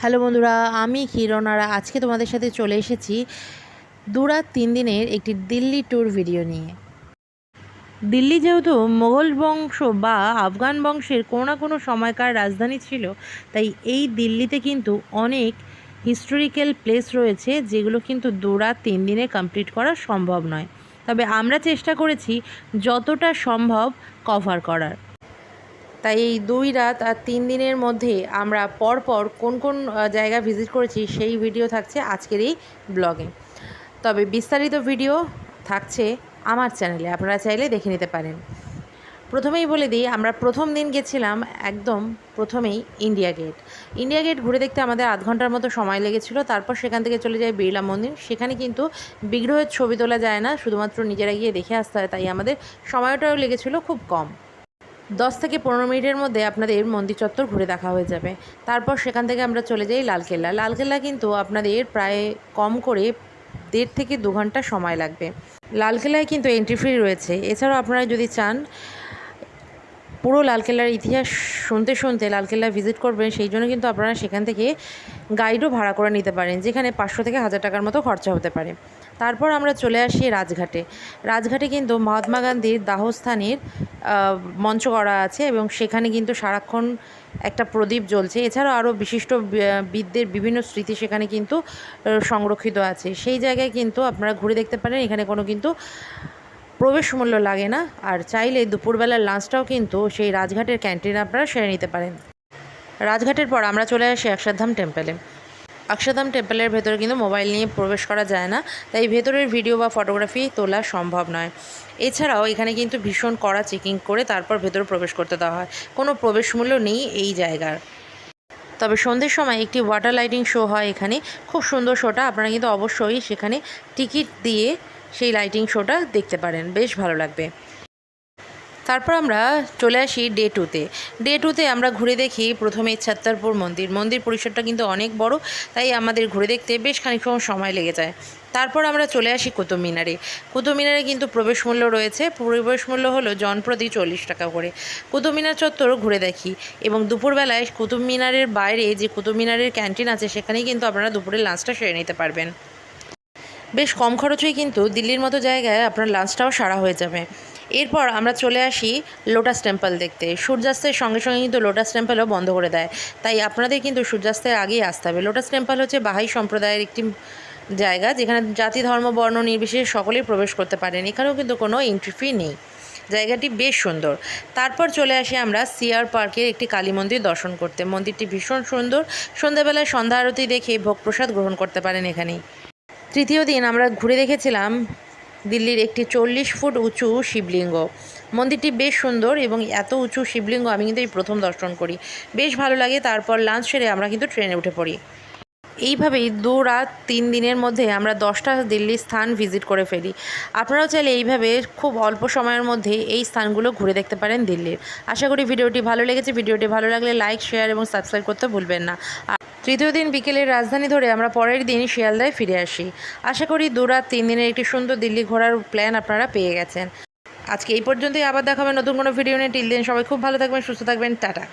Hello বন্ধুরা, আমি কিরণ আর আজকে তোমাদের সাথে চলে এসেছি দু রাত তিন দিনের একটি দিল্লি ট্যুর ভিডিও নিয়ে। দিল্লি যেহেতু মোগল বংশ বা আফগান বংশের কোনো না কোনো সময়কার রাজধানী ছিল, তাই এই দিল্লিতে কিন্তু অনেক হিস্টোরিক্যাল প্লেস রয়েছে যেগুলো কিন্তু দু রাত তিন দিনে কমপ্লিট করা সম্ভব নয়। তবে আমরা চেষ্টা করেছি যতটা সম্ভব কভার করার। তাই এই দুই রাত আর তিন দিনের মধ্যে আমরা পরপর কোন কোন জায়গা ভিজিট করেছি সেই ভিডিও থাকছে আজকের এই ব্লগে তবে বিস্তারিত ভিডিও থাকছে আমার চ্যানেলে আপনারা চাইলে দেখে নিতে পারেন। প্রথমেই বলে দিই, আমরা প্রথম দিন গেছিলাম একদম প্রথমেই ইন্ডিয়া গেট ইন্ডিয়া গেট ঘুরে দেখতে আমাদের আধ ঘণ্টার মতো সময় লেগেছিল, তারপর সেখান থেকে চলে যায় বিড়লা মন্দির। সেখানে কিন্তু বিগ্রহের ছবি তোলা যায় না, শুধুমাত্র নিজেরা গিয়ে দেখে আসতে হয়, তাই আমাদের সময়টাও লেগেছিল খুব কম। দশ থেকে পনেরো মিনিটের মধ্যে আপনাদের মন্দির চত্বর ঘুরে দেখা হয়ে যাবে। তারপর সেখান থেকে আমরা চলে যাই লালকেল্লা। লালকেল্লা কিন্তু আপনাদের প্রায় কম করে দেড় থেকে দু ঘণ্টা সময় লাগবে। লালকেল্লায় কিন্তু এন্ট্রি ফ্রি রয়েছে। এছাড়াও আপনারা যদি চান, পুরো লালকেল্লার ইতিহাস শুনতে শুনতে লালকেল্লা ভিজিট করবেন, সেই জন্য কিন্তু আপনারা সেখান থেকে গাইডও ভাড়া করে নিতে পারেন, যেখানে পাঁচশো থেকে হাজার টাকার মতো খরচা হতে পারে। তারপর আমরা চলে আসি রাজঘাটে। রাজঘাটে কিন্তু মহাত্মা গান্ধীর দাহস্থানের মঞ্চ করা আছে এবং সেখানে কিন্তু সারাক্ষণ একটা প্রদীপ জ্বলছে। এছাড়াও আরও বিশিষ্ট বিদ্যের বিভিন্ন স্মৃতি সেখানে কিন্তু সংরক্ষিত আছে। সেই জায়গায় কিন্তু আপনারা ঘুরে দেখতে পারেন, এখানে কোনো কিন্তু প্রবেশ মূল্য লাগে না। আর চাইলে দুপুরবেলার লাঞ্চটাও কিন্তু সেই রাজঘাটের ক্যান্টিনে আপনারা সেরে নিতে পারেন। রাজঘাটের পর আমরা চলে আসি অক্ষরধাম টেম্পলে অক্ষরধাম টেম্পলের ভেতরে কিন্তু মোবাইল নিয়ে প্রবেশ করা যায় না, তাই ভেতরের ভিডিও বা ফটোগ্রাফি তোলা সম্ভব নয়। এছাড়াও এখানে কিন্তু ভীষণ কড়া চেকিং করে তারপর ভেতরে প্রবেশ করতে দেওয়া হয়। কোনো প্রবেশ মূল্য নেই এই জায়গার। তবে সন্ধ্যের সময় একটি ওয়াটার লাইটিং শো হয় এখানে। খুব সুন্দর শোটা, আপনারা কিন্তু অবশ্যই সেখানে টিকিট দিয়ে সেই লাইটিং শোটা দেখতে পারেন। বেশ ভালো লাগবে। তারপর আমরা চলে আসি ডে টুতে ডে টুতে আমরা ঘুরে দেখি প্রথমে ছাত্তারপুর মন্দির। মন্দির পরিসরটা কিন্তু অনেক বড়, তাই আমাদের ঘুরে দেখতে বেশ খানিকক্ষণ সময় লেগে যায়। তারপর আমরা চলে আসি কুতুব মিনারে। কুতুব মিনারে কিন্তু প্রবেশ মূল্য রয়েছে, প্রবেশ মূল্য হলো জনপ্রতি চল্লিশ টাকা করে। কুতুব মিনার চত্বর ঘুরে দেখি এবং দুপুরবেলায় কুতুব মিনারের বাইরে যে কুতুব মিনারের ক্যান্টিন আছে, সেখানেই কিন্তু আপনারা দুপুরের লাঞ্চটা সেরে নিতে পারবেন। বেশ কম খরচেই কিন্তু দিল্লির মতো জায়গায় আপনার লাঞ্চটাও সারা হয়ে যাবে। এরপর আমরা চলে আসি লোটাস টেম্পল দেখতে। সূর্যাস্তের সঙ্গে সঙ্গে কিন্তু লোটাস টেম্পলও বন্ধ করে দেয়। তাই আপনাদের কিন্তু সূর্যাস্তের আগেই আসতে হবে। লোটাস টেম্পল হচ্ছে বাহাই সম্প্রদায়ের একটি জায়গা, যেখানে জাতি, ধর্ম, বর্ণ নির্বিশেষে সকলেই প্রবেশ করতে পারেন। এখানেও কিন্তু কোনো এন্ট্রি ফি নেই। জায়গাটি বেশ সুন্দর। তারপর চলে আসি আমরা সিআর পার্কের একটি কালী মন্দির দর্শন করতে। মন্দিরটি ভীষণ সুন্দর। সন্ধ্যাবেলায় সন্ধ্যা আরতি দেখে ভোগ প্রসাদ গ্রহণ করতে পারেন এখানেই। তৃতীয় দিন আমরা ঘুরে দেখেছিলাম দিল্লির একটি চল্লিশ ফুট উঁচু শিবলিঙ্গ। মন্দিরটি বেশ সুন্দর এবং এত উঁচু শিবলিঙ্গ আমি কিন্তু এই প্রথম দর্শন করি। বেশ ভালো লাগে, তারপর লাঞ্চ সেরে আমরা কিন্তু ট্রেনে উঠে পড়ি। এইভাবেই দু রাত তিন দিনের মধ্যে আমরা দশটা দিল্লির স্থান ভিজিট করে ফেলি। আপনারাও চাইলে এইভাবে খুব অল্প সময়ের মধ্যে এই স্থানগুলো ঘুরে দেখতে পারেন দিল্লির। আশা করি ভিডিওটি ভালো লেগেছে। ভিডিওটি ভালো লাগলে লাইক শেয়ার এবং সাবস্ক্রাইব করতে ভুলবেন না। তৃতীয় দিন বিকেলের রাজধানী ধরে আমরা পরের দিন শিয়ালদায় ফিরে আসি। আশা করি দু রাত তিন দিনের একটি সুন্দর দিল্লি ঘোরার প্ল্যান আপনারা পেয়ে গেছেন। আজকে এই পর্যন্তই, আবার দেখাবেন নতুন কোনো ভিডিও নিয়ে। টিল দিন সবাই খুব ভালো থাকবেন, সুস্থ থাকবেন, টাটা।